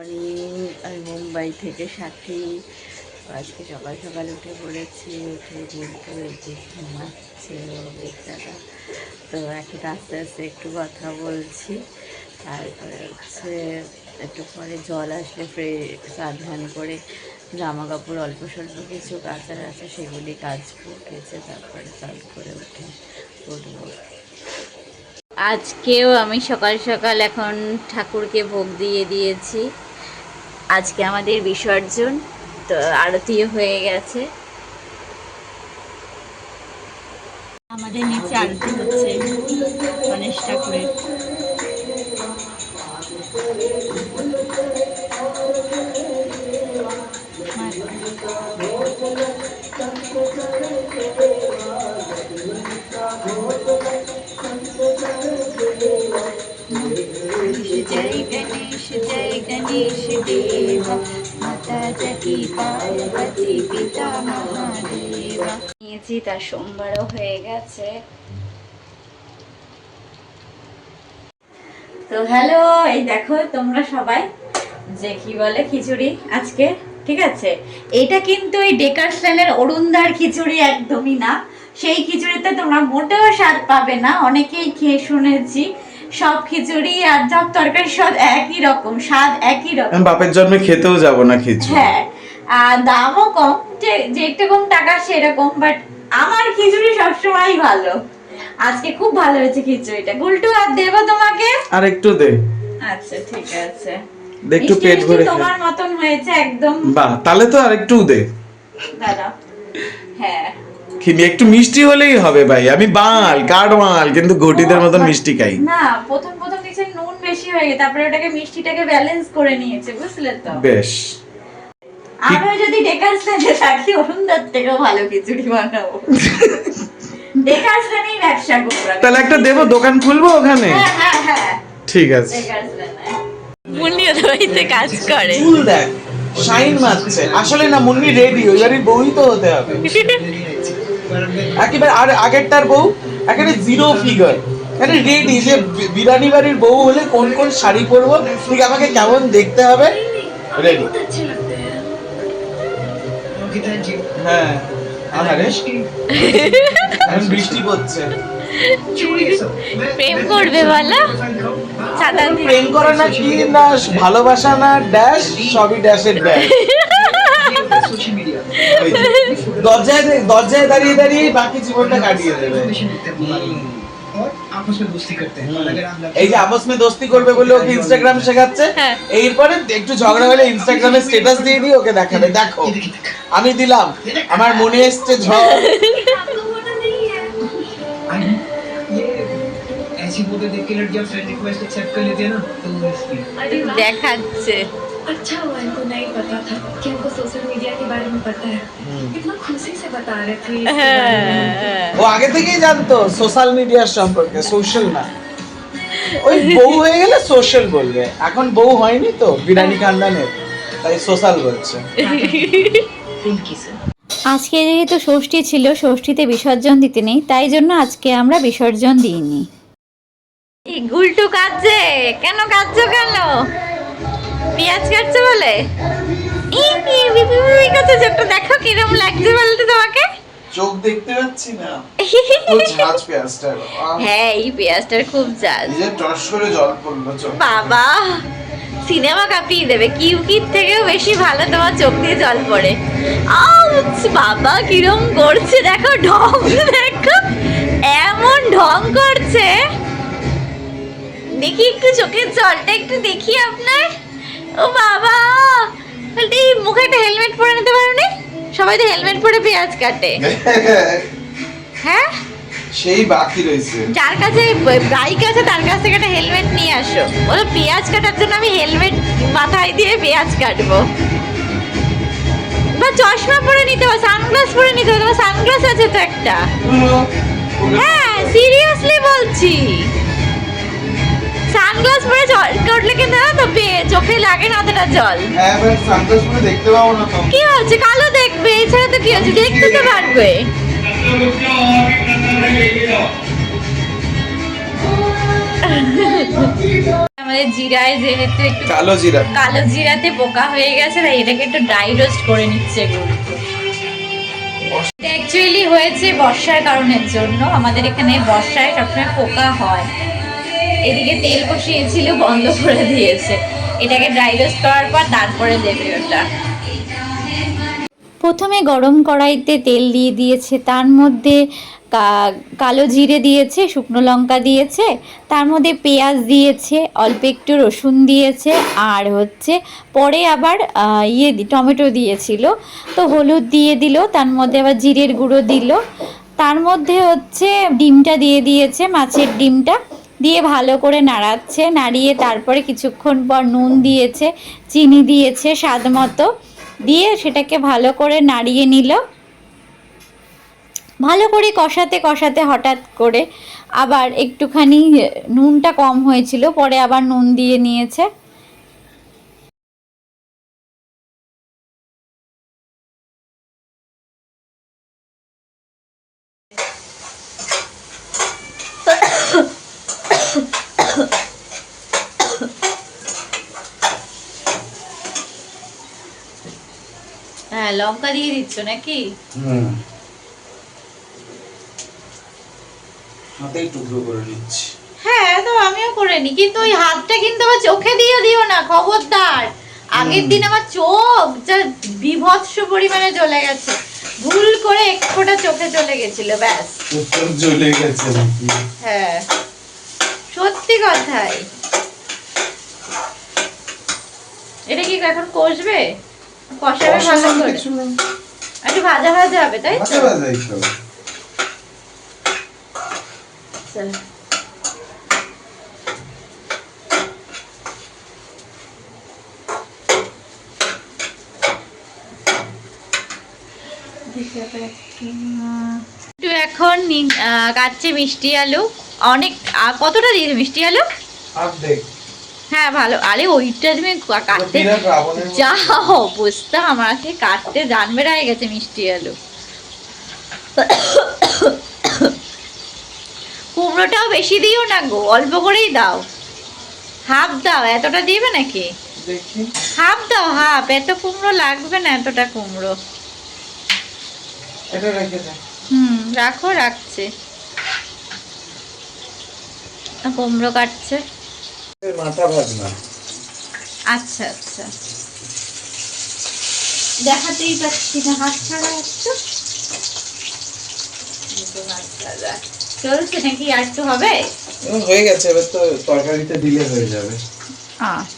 Morning আমি মুম্বাই থেকে সাথী, আজকে সকাল সকাল উঠে পড়েছি, উঠে ঘুরতে হয়েছে ঘুমাচ্ছে বেচারা তো এখন আস্তে আস্তে একটু কথা বলছি, তারপরে হচ্ছে একটু পরে জল আসলে ফ্রে স্নান করে জামা কাপড় অল্প স্বল্প কিছু কাচার আছে সেগুলি কাচবো কেচে তারপরে স্নান করে উঠে উঠবো আজকেও আমি সকাল সকাল এখন ঠাকুরকে ভোগ দিয়ে দিয়েছি। আজকে আমাদের বিসর্জন তো আরতিও হয়ে গেছে। আমাদের নিচে আরতি হচ্ছে গণেশ ঠাকুরের। गणेश देवा माता जटी पार्वती পিতা মহাদেবা নিয়েছি তার সোমবারও হয়ে গেছে তো হ্যালো এই দেখো তোমরা সবাই যে কি বলে খিচুড়ি আজকে ঠিক আছে এটা কিন্তু এই ডেকার্সল্যান্ডের অরুণদার খিচুড়ি একদমই না সেই খিচুড়িতে তোমরা মোটেও স্বাদ পাবে না অনেকেই খেয়ে শুনেছি সব খিচুড়ি আর সব তরকারি সব একই রকম স্বাদ একই রকম। বাপের জন্মে খেতেও যাব না খিচুড়ি। হ্যাঁ আর দামও কম যে যেটা কম টাকা সেরকম বাট আমার খিচুড়ি সবসময় ভালো। আজকে খুব ভালো হয়েছে খিচুড়িটা। গুলটু আর দেবো তোমাকে? আর একটু দে। আচ্ছা ঠিক আছে। একটু পেট ভরে তোমার মতন হয়েছে একদম। বাহ তাহলে তো আর একটু দে। দাদা হ্যাঁ। খিমি একটু মিষ্টি হলেই হবে ভাই। আমি বাল কাঠ মাল কিন্তু ঘটিদের মতন মিষ্টি খাই। না প্রথম প্রথম দেখছি নুন বেশি হয়ে গেছে তারপরে ওটাকে মিষ্টিটাকে ব্যালেন্স করে নিয়েছে বুঝলে তো? বেশ। আমিও যদি ডেকার স্ট্যান্ডে থাকি অরুণদার থেকেও ভালো খিচুড়ি বানাবো। ডেকার স্ট্যান্ডেই ব্যবসা করব তাহলে একটা দেবো দোকান খুলবো ওখানে? হ্যাঁ হ্যাঁ হ্যাঁ। ঠিক আছে। তো বাড়িতে কাজ করে। চুল দেখ শাইন মারছে। আসলে না মুন্নি রেডি ওই বাড়ির বউই তো হতে হবে। একেবারে আর আগেরটার বউ একেবারে জিরো ফিগার মানে রেডি যে বিরানি বাড়ির বউ হলে কোন কোন শাড়ি পরবো ঠিক আমাকে কেমন দেখতে হবে? রেডি হ্যাঁ। আরে এখন বৃষ্টি পড়ছে। প্রেম করবে বলো? সাদা প্রেম করা না কি না ভালোবাসা না ড্যাশ সবই ড্যাশের ড্যাশ দরজায় দরজায় দাঁড়িয়ে দাঁড়িয়ে বাকি জীবনটা কাটিয়ে দেবে आपस में दोस्ती करते हैं और अगर आप এই যে আপস মে দোস্তি করবে বলে ওকে ইনস্টাগ্রাম শেখাচ্ছে হ্যাঁ। এরপরে একটু ঝগড়া হলে ইনস্টাগ্রামে স্ট্যাটাস দিয়ে দিয়ে ওকে দেখাবে দেখো আমি দিলাম আমার মনে এসছে ঝড় आपको होना नहीं है आई ये ऐसी फोटो देख के लड़कियां फ्रेंड रिक्वेस्ट एक्सेप्ट कर लेती है ना तो वो इसलिए अरे वाह দেখাচ্ছে अच्छा हुआ इनको नहीं पता था कि हमको सोशल मीडिया के बारे में पता है इतना खुशी से बता रहे थे इसके बारे में। ও আগে থেকেই জানতো সোশ্যাল মিডিয়ার সম্পর্কে সোশ্যাল না ওই বউ হয়ে গেলে সোশ্যাল বলবে এখন বউ হয়নি তো বিরানি খানদানের তাই সোশ্যাল বলছে আজকে যেহেতু ষষ্ঠী ছিল ষষ্ঠীতে বিসর্জন দিতে নেই তাই জন্য আজকে আমরা বিসর্জন দিইনি এই গুলটু কাটছে কেন কাটছো কেন পেঁয়াজ কাটছে বলে? যে একটু দেখো কিরম লাগছে বলতে তোমাকে। চোখ দেখতে পাচ্ছি না। ঝাঁজ পেঁয়াজটা হ্যাঁ এই পেঁয়াজটার খুব এই যে টস করে জল পড়ল চোখ বাবা সিনেমা কাঁপিয়ে দেবে। কিউ কির থেকেও বেশি ভালো তোমার চোখ দিয়ে জল পড়ে। বাবা কিরম করছে দেখো ঢং দেখো। এমন ঢং করছে। দেখি একটু চোখের জলটা একটু দেখি আপনার। ও বাবা! এই মুখে একটা হেলমেট পরে নিতে পারো নি সবাই তো হেলমেট পরে পেঁয়াজ কাটে। হ্যাঁ? সেই বাকি রয়েছে। যার কাছে বাইক আছে তার কাছ থেকে একটা হেলমেট নিয়ে আসো। বলো পেঁয়াজ কাটার জন্য আমি হেলমেট মাথায় দিয়ে পেঁয়াজ কাটবো। বা চশমা পরে নিতে হবে সানগ্লাস পরে নিতে হবে তোমার সানগ্লাস আছে তো একটা। হ্যাঁ সিরিয়াসলি বলছি। সানগ্লাস পরে জল কাটলে কিন্তু না তো চোখে লাগে না অতটা জল। হ্যাঁ সানগ্লাস পরে দেখতে পাবো না তো। কি হচ্ছে? কালো দেখবে এছাড়া তো কি হচ্ছে? দেখতে তো পারবে। আমাদের জিরায় যেহেতু একটু কালো জিরা। কালো জিরাতে পোকা হয়ে গেছে তাই এটাকে একটু ড্রাই রোস্ট করে নিচ্ছে অ্যাকচুয়ালি হয়েছে বর্ষার কারণের জন্য। আমাদের এখানে বর্ষায় সবসময় পোকা হয়। এদিকে তেল বসিয়েছিল বন্ধ করে দিয়েছে। এটাকে ড্রাই রোস্ট করার পর তারপরে দেবে ওটা। প্রথমে গরম কড়াইতে তেল দিয়ে দিয়েছে, তার মধ্যে কালো জিরে দিয়েছে, শুকনো লঙ্কা দিয়েছে, তার মধ্যে পেঁয়াজ দিয়েছে, অল্প একটু রসুন দিয়েছে, আর হচ্ছে পরে আবার ইয়ে টমেটো দিয়েছিল। তো হলুদ দিয়ে দিল, তার মধ্যে আবার জিরের গুঁড়ো দিল। তার মধ্যে হচ্ছে ডিমটা দিয়ে দিয়েছে, মাছের ডিমটা। দিয়ে ভালো করে নাড়াচ্ছে, নাড়িয়ে তারপরে কিছুক্ষণ পর নুন দিয়েছে, চিনি দিয়েছে স্বাদ মতো, দিয়ে সেটাকে ভালো করে নাড়িয়ে নিল। ভালো করে কষাতে কষাতে হঠাৎ করে আবার একটুখানি নুনটা কম হয়েছিল, পরে আবার নুন দিয়ে নিয়েছে। হ্যাঁ লঙ্কা দিয়ে দিচ্ছ নাকি? হুম। হাতেই টুকরো করে নিচ্ছি। হ্যাঁ তো আমিও করে নি কিন্তু ওই হাতটা কিন্তু আমার চোখে দিয়ে দিও না খবরদার। আগের দিন আমার চোখ যা বিভৎস পরিমাণে চলে গেছে। ভুল করে এক ফোঁটা চোখে চলে গেছিল ব্যাস। জ্বলে গেছে হ্যাঁ সত্যি কথাই। এটা কি এখন কষবে? কষাবে ভালো করে। একটু ভাজা ভাজা হবে তাই তো? ভাজা ভাজাই একটু এখন কাটছে মিষ্টি আলু। অনেক কতটা দিয়েছে মিষ্টি আলু? অর্ধেক হ্যাঁ ভালো। আরে ওইটা তুমি কাটতে। যা অবস্থা আমাকে কাটতে জান বেড়ায় গেছে মিষ্টি আলু। কুমড়োটাও বেশি দিও না গো অল্প করেই দাও। হাফ দাও এতটা দিবে নাকি? হাফ দাও হাফ এত কুমড়ো লাগবে না এতটা কুমড়ো। হুম রাখো রাখছে। কুমড়ো কাটছে। মাথা ভাজ আচ্ছা আচ্ছা। দেখাতেই পাচ্ছি না হাত ছাড়া একটু। এই তো হাত ছাড়া। চলছে নাকি আর একটু হবে? হয়ে গেছে এবার তো তরকারিতে দিলে হয়ে যাবে।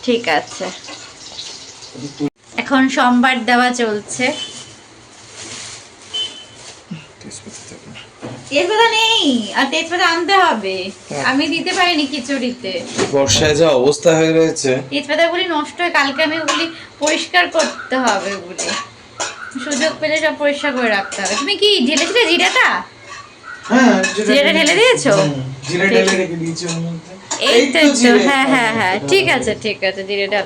ঠিক আছে। এখন সোমবার দেওয়া চলছে। তেজপাতা নেই আর তেজপাতা আনতে হবে। আমি দিতে পারিনি খিচুড়িতে। বর্ষায় যা অবস্থা হয়ে রয়েছে। তেজপাতাগুলি নষ্ট হয়ে কালকে আমি ওগুলি পরিষ্কার করতে হবে ওগুলি। সুযোগ পেলে সব পরিষ্কার করে রাখতে হবে। তুমি কি ঢেলেছিলে জিরাটা? হ্যাঁ জিরেটা ঢেলে দিয়েছ? হুম, ঢেলে রেখে দিয়েছি এই তো জিরে। হ্যাঁ হ্যাঁ হ্যাঁ ঠিক আছে ঠিক আছে জিরেটা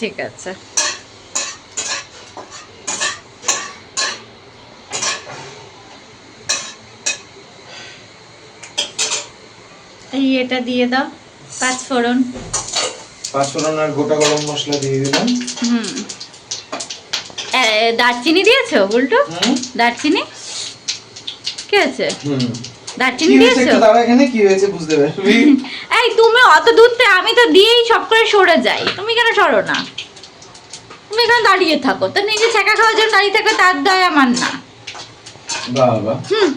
ঠিক আছে। এই এটা দিয়ে দাও পাঁচ ফোড়ন। পাঁচফোড়ন আর গোটা গরম মশলা দিয়ে দিলাম। হুম। দারচিনি দিয়েছ উল্টো? দারচিনি? কি আছে হুম। দারচিনি দিয়েছ? দাঁড়া এখানে কি হয়েছে বুঝতে পারবি? এই তুমি অত দূর থেকে আমি তো দিয়েই সব করে সরে যাই। তুমি কেন সরো না? তুমি এখানে দাঁড়িয়ে থাকো। তো নিজে ছেঁকা খাওয়ার জন্য দাঁড়িয়ে থাকো তার দায় আমার না। বাবা হুম।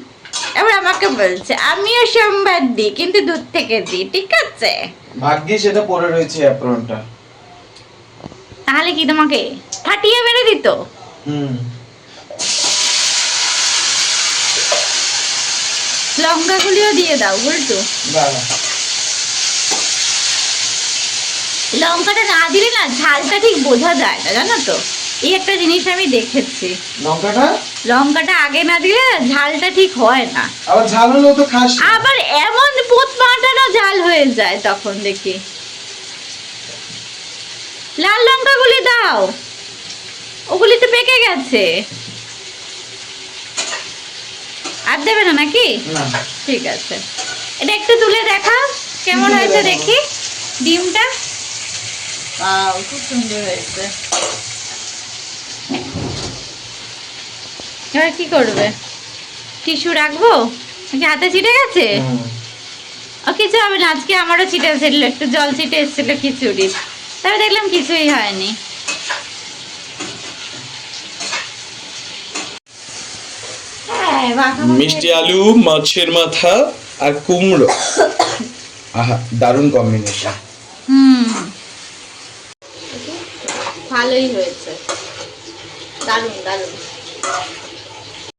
এবার আমাকে বলছে আমিও সোমবার দিই কিন্তু দূর থেকে দিই ঠিক আছে? ভাগ্যে সেটা পড়ে রয়েছে অ্যাপ্রনটা তাহলে কি তোমাকে ফাটিয়ে মেরে দিত? হুম। লঙ্কাগুলিও দিয়ে দাও বলতো। লঙ্কাটা না দিলে না ঝালটা ঠিক বোঝা যায় না জানো তো? এই একটা জিনিস আমি দেখেছি। লঙ্কাটা? লঙ্কাটা আগে না দিলে ঝালটা ঠিক হয় না। আবার ঝাল হলেও তো খাস আবার এমন পোত মাটানো জাল হয়ে যায় তখন দেখি। লাল লঙ্কাগুলি দাও। ওগুলি তো পেকে গেছে। আর দেবে না নাকি? ঠিক আছে। এটা একটু তুলে দেখা কেমন হয়েছে দেখি। ডিমটা? খুব সুন্দর হয়েছে। এবার কি করবে? টিস্যু রাখব? নাকি হাতে ছিটে গেছে? ও কিছু হবে না আজকে আমারও ছিটে এসেছিল একটু জল ছিটে এসেছিল খিচুড়ি। তবে দেখলাম কিছুই হয়নি। হ্যাঁ, মিষ্টি আলু মাছের মাথা আর কুমড়ো। আহা দারুণ কম্বিনেশন হুম। ভালোই হয়েছে। দারুণ দারুণ।